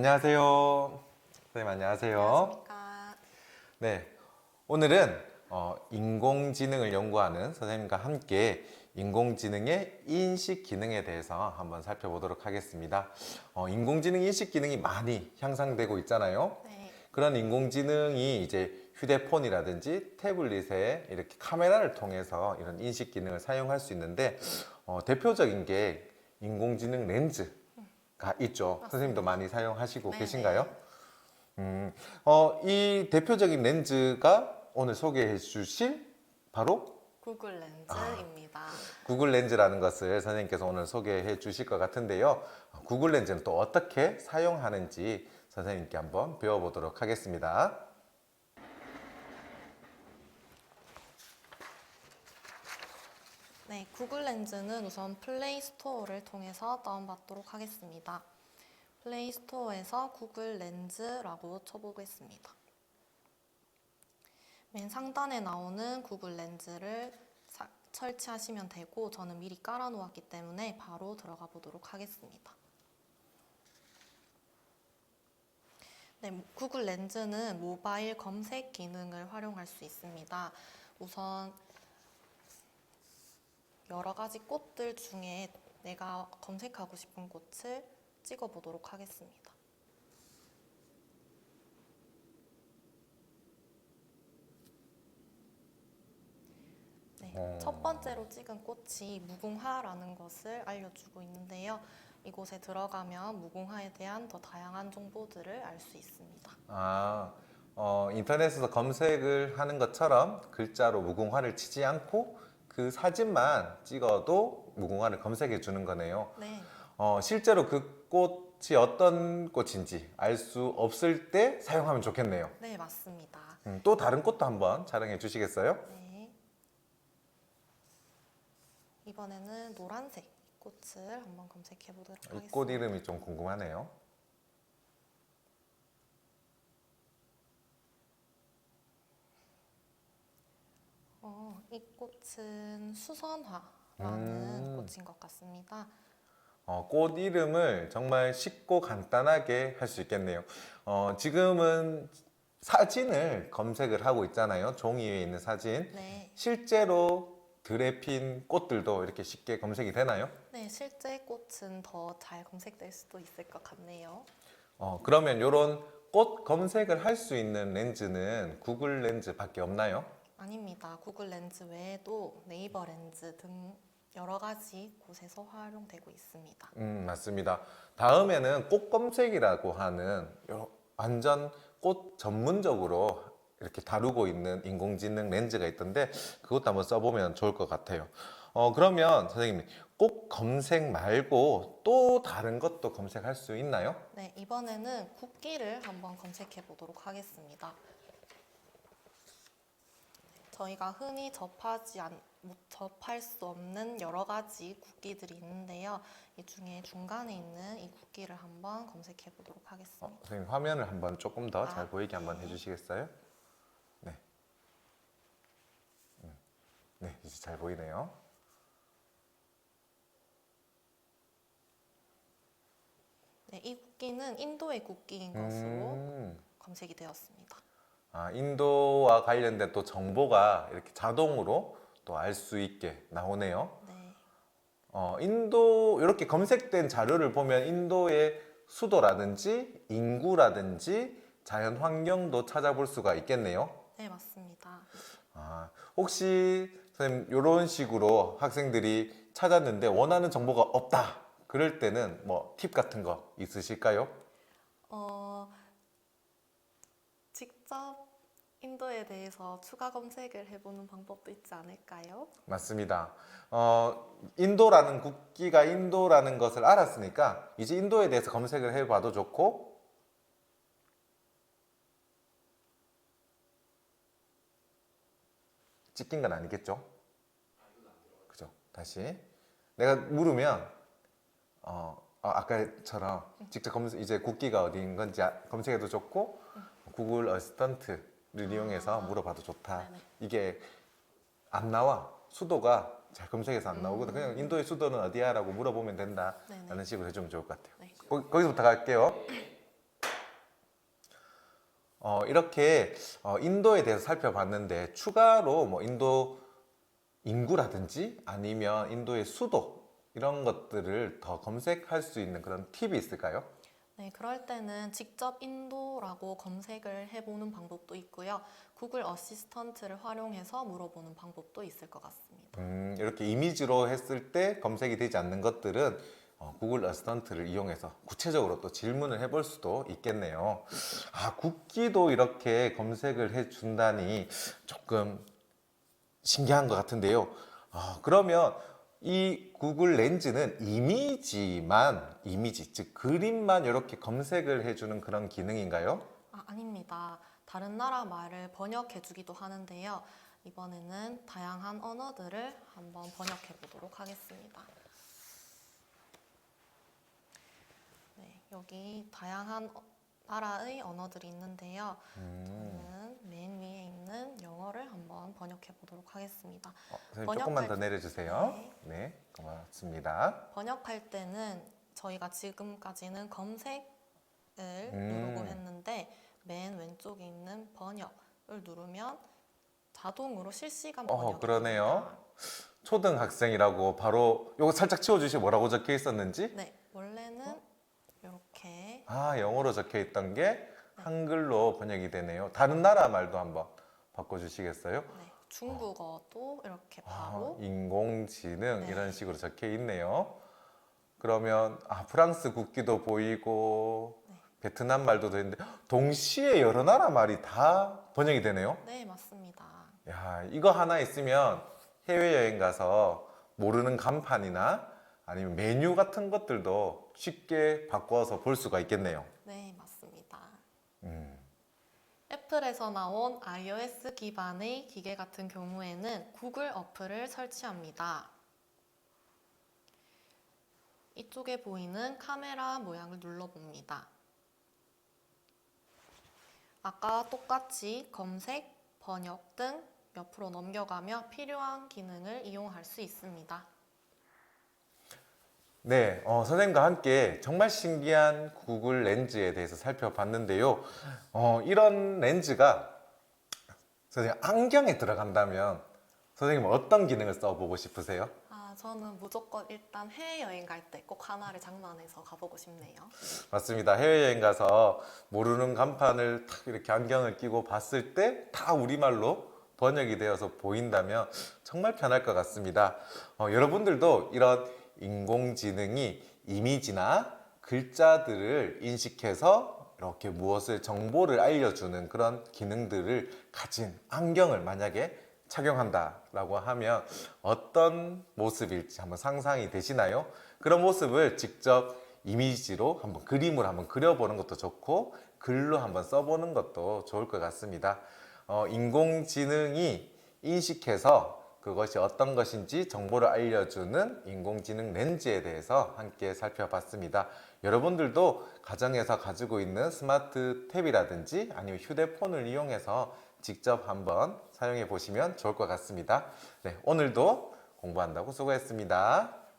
안녕하세요. 선생님 안녕하세요. 안녕하십니까. 네, 오늘은 어, 인공지능을 연구하는 선생님과 함께 인공지능의 인식 기능에 대해서 한번 살펴보도록 하겠습니다. 어, 인공지능 인식 기능이 많이 향상되고 있잖아요. 네, 그런 인공지능이 이제 휴대폰이라든지 태블릿에 이렇게 카메라를 통해서 이런 인식 기능을 사용할 수 있는데 어, 대표적인 게 인공지능 렌즈 가 있죠. 선생님도 많이 사용하시고 네, 계신가요? 네. 음, 어, 이 대표적인 렌즈가 오늘 소개해 주실 바로 구글 렌즈입니다. 구글 렌즈라는 것을 선생님께서 오늘 소개해 주실 것 같은데요. 구글 렌즈는 또 어떻게 사용하는지 선생님께 한번 배워보도록 하겠습니다. 네, 구글 렌즈는 우선 플레이 스토어를 통해서 다운받도록 하겠습니다. 플레이 스토어에서 구글 렌즈라고 쳐보겠습니다. 맨 상단에 나오는 구글 렌즈를 사- 설치하시면 되고 저는 미리 깔아 놓았기 때문에 바로 들어가 보도록 하겠습니다. 네, 구글 렌즈는 모바일 검색 기능을 활용할 수 있습니다. 우선 여러 가지 꽃들 중에 내가 검색하고 싶은 꽃을 찍어 보도록 하겠습니다. 네, 어. 첫 번째로 찍은 꽃이 무궁화라는 것을 알려주고 있는데요. 이곳에 들어가면 무궁화에 대한 더 다양한 정보들을 알 수 있습니다. 아, 어, 인터넷에서 검색을 하는 것처럼 글자로 무궁화를 치지 않고 그 사진만 찍어도 무궁화를 검색해 주는 거네요. 네, 어, 실제로 그 꽃이 어떤 꽃인지 알 수 없을 때 사용하면 좋겠네요. 네 맞습니다. 음, 또 다른 꽃도 한번 촬영해 주시겠어요? 네. 이번에는 노란색 꽃을 한번 검색해 보도록 하겠습니다. 이 꽃 이름이 좀 궁금하네요. 어, 이 꽃은 수선화라는 음. 꽃인 것 같습니다. 어, 꽃 이름을 정말 쉽고 간단하게 할 수 있겠네요. 어, 지금은 사진을 검색을 하고 있잖아요. 종이 위에 있는 사진. 네, 실제로 들에 핀 꽃들도 이렇게 쉽게 검색이 되나요? 네 실제 꽃은 더 잘 검색될 수도 있을 것 같네요. 어, 그러면 이런 꽃 검색을 할 수 있는 렌즈는 구글 렌즈밖에 없나요? 아닙니다. 구글 렌즈 외에도 네이버 렌즈 등 여러 가지 곳에서 활용되고 있습니다. 음, 맞습니다. 다음에는 꽃 검색이라고 하는 요- 완전 꽃 전문적으로 이렇게 다루고 있는 인공지능 렌즈가 있던데 그것도 한번 써보면 좋을 것 같아요. 어, 그러면 선생님, 꽃 검색 말고 또 다른 것도 검색할 수 있나요? 네, 이번에는 국기를 한번 검색해 보도록 하겠습니다. 저희가 흔히 접하지 않, 못 접할 수 없는 여러 가지 국기들이 있는데요. 이 중에 중간에 있는 이 국기를 한번 검색해 보도록 하겠습니다. 어, 선생님 화면을 한번 조금 더 잘 아, 보이게 한번 네. 해주시겠어요? 네. 음, 네, 이제 잘 보이네요. 네, 이 국기는 인도의 국기인 것으로 음. 검색이 되었습니다. 아, 인도와 관련된 또 정보가 이렇게 자동으로 또 알 수 있게 나오네요. 네, 어, 인도 이렇게 검색된 자료를 보면 인도의 수도라든지 인구라든지 자연 환경도 찾아볼 수가 있겠네요. 네 맞습니다. 아, 혹시 선생님 이런 식으로 학생들이 찾았는데 원하는 정보가 없다. 그럴 때는 뭐 팁 같은 거 있으실까요? 어, 직접 인도에 대해서 추가 검색을 해보는 방법도 있지 않을까요? 맞습니다. 어, 인도라는 국기가 인도라는 것을 알았으니까 이제 인도에 대해서 검색을 해봐도 좋고 찍힌 건 아니겠죠? 그죠? 다시 내가 물으면 어, 아, 아까처럼 직접 검색 이제 국기가 어디인 건지 아- 검색해도 좋고 구글 어시스턴트를 이용해서 물어봐도 좋다. 네네. 이게 안 나와 수도가 잘 검색해서 안 나오거든. 그냥 인도의 수도는 어디야 라고 물어보면 된다 라는 네네. 식으로 해주면 좋을 것 같아요. 네. 거, 거기서부터 갈게요. 어, 이렇게 어, 인도에 대해서 살펴봤는데 추가로 뭐 인도 인구라든지 아니면 인도의 수도 이런 것들을 더 검색할 수 있는 그런 팁이 있을까요? 네, 그럴 때는 직접 인도라고 검색을 해보는 방법도 있고요. 구글 어시스턴트를 활용해서 물어보는 방법도 있을 것 같습니다. 음, 이렇게 이미지로 했을 때 검색이 되지 않는 것들은 어, 구글 어시스턴트를 이용해서 구체적으로 또 질문을 해볼 수도 있겠네요. 아, 국기도 이렇게 검색을 해준다니 조금 신기한 것 같은데요. 아, 그러면 이 구글 렌즈는 이미지만, 이미지, 즉 그림만 이렇게 검색을 해주는 그런 기능인가요? 아, 아닙니다. 다른 나라 말을 번역해주기도 하는데요. 이번에는 다양한 언어들을 한번 번역해 보도록 하겠습니다. 네, 여기 다양한 어- 나라의 언어들이 있는데요. 음, 있는 영어를 한번 번역해 보도록 하겠습니다. 어, 선생님 조금만 더 때- 내려주세요. 네. 네, 고맙습니다. 번역할 때는 저희가 지금까지는 검색을 음. 누르고 했는데 맨 왼쪽에 있는 번역을 누르면 자동으로 실시간 어, 번역이 그러네요. 초등학생이라고 바로 요거 살짝 치워주시면 뭐라고 적혀 있었는지 네, 원래는 이렇게 아 영어로 적혀 있던 게 한글로 번역이 되네요. 다른 나라 말도 한번 바꿔주시겠어요? 네, 중국어도 이렇게 아, 바로 인공지능 네. 이런 식으로 적혀 있네요. 그러면 아, 프랑스 국기도 보이고 네. 베트남 말도 되는데 동시에 여러 나라 말이 다 번역이 되네요. 네, 맞습니다. 야, 이거 하나 있으면 해외 여행 가서 모르는 간판이나 아니면 메뉴 같은 것들도 쉽게 바꿔서 볼 수가 있겠네요. 네, 맞습니다. 음. 애플에서 나온 iOS 기반의 기계 같은 경우에는 구글 어플을 설치합니다. 이쪽에 보이는 카메라 모양을 눌러봅니다. 아까 똑같이 검색, 번역 등 옆으로 넘겨가며 필요한 기능을 이용할 수 있습니다. 네, 어, 선생님과 함께 정말 신기한 구글 렌즈에 대해서 살펴봤는데요. 어, 이런 렌즈가 선생님 안경에 들어간다면 선생님은 어떤 기능을 써보고 싶으세요? 아, 저는 무조건 일단 해외여행 갈 때 꼭 하나를 장만해서 가보고 싶네요. 맞습니다. 해외여행 가서 모르는 간판을 탁 이렇게 안경을 끼고 봤을 때 다 우리말로 번역이 되어서 보인다면 정말 편할 것 같습니다. 어, 여러분들도 이런 인공지능이 이미지나 글자들을 인식해서 이렇게 무엇을 정보를 알려주는 그런 기능들을 가진 안경을 만약에 착용한다라고 하면 어떤 모습일지 한번 상상이 되시나요? 그런 모습을 직접 이미지로 한번 그림을 한번 그려보는 것도 좋고 글로 한번 써보는 것도 좋을 것 같습니다. 어, 인공지능이 인식해서 그것이 어떤 것인지 정보를 알려주는 인공지능 렌즈에 대해서 함께 살펴봤습니다. 여러분들도 가정에서 가지고 있는 스마트 탭이라든지 아니면 휴대폰을 이용해서 직접 한번 사용해 보시면 좋을 것 같습니다. 네, 오늘도 공부한다고 수고했습니다.